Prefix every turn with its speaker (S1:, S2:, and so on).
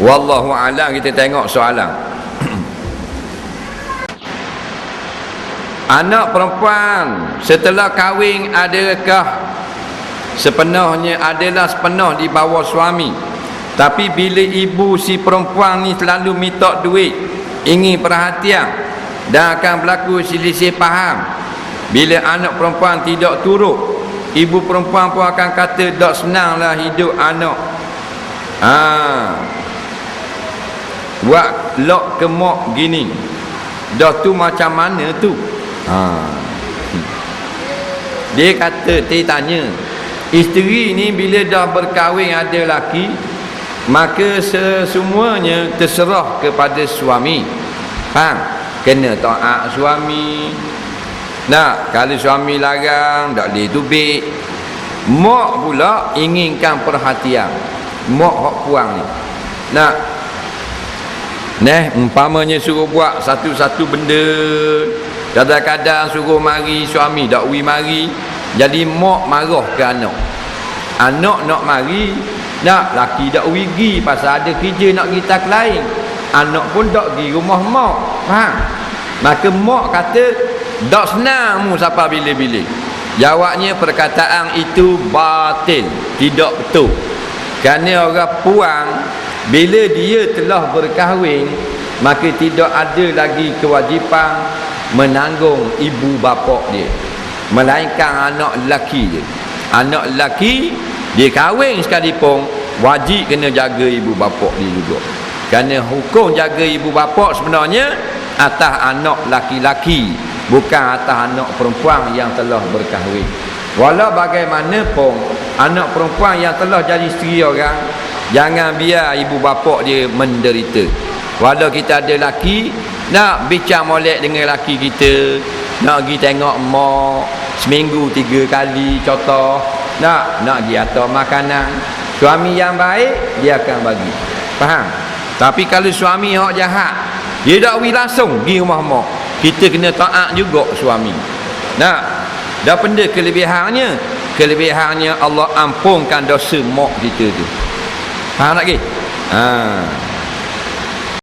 S1: wallahu alam kita tengok soalan. Anak perempuan setelah kahwin adakah sepenuhnya adalah sepenuh di bawah suami? Tapi bila ibu si perempuan ni selalu minta duit ingin perhatian dan akan berlaku selisih faham. Bila anak perempuan tidak turut ibu perempuan pun akan kata tak senanglah hidup anak. Ha. Buat lok kemok gini. Dah tu macam mana tu? Ha. dia kata dia tanya isteri ni bila dah berkahwin ada laki maka sesemuanya terserah kepada suami. Faham kena taat suami. Nak kalau suami larang tak boleh tubik mak pula inginkan perhatian. Mak hak puang ni. Nak Neh, umpamanya suruh buat satu-satu benda. Kadang-kadang suruh mari suami Tak ui mari Jadi mak marah ke anak. Anak nak mari Nak laki tak ui gi Pasal ada kerja nak pergi tak lain. Anak pun tak pergi rumah mak Faham? Maka mak kata Tak senang mu siapa bila-bila Jawabnya perkataan itu batil Tidak betul. Kerana orang puang bila dia telah berkahwin maka tidak ada lagi kewajipan menanggung ibu bapa dia. Melainkan anak lelaki dia. Anak lelaki dia kahwin sekalipun wajib kena jaga ibu bapa dia juga. Kerana hukum jaga ibu bapa sebenarnya atas anak laki-laki bukan atas anak perempuan yang telah berkahwin. Walau bagaimanapun anak perempuan yang telah jadi isteri orang Jangan biar ibu bapa dia menderita. Walau kita ada laki, nak bincang molek dengan laki kita, nak pergi tengok mak seminggu tiga kali contoh, nak nak pergi atas makanan. Suami yang baik dia akan bagi. Faham? Tapi kalau suami hak jahat, dia tak pergi langsung pergi rumah mak. Kita kena taat juga suami. Nak dah benda kelebihannya, kelebihannya Allah ampunkan dosa mak kita tu. Faham lagi? Ha.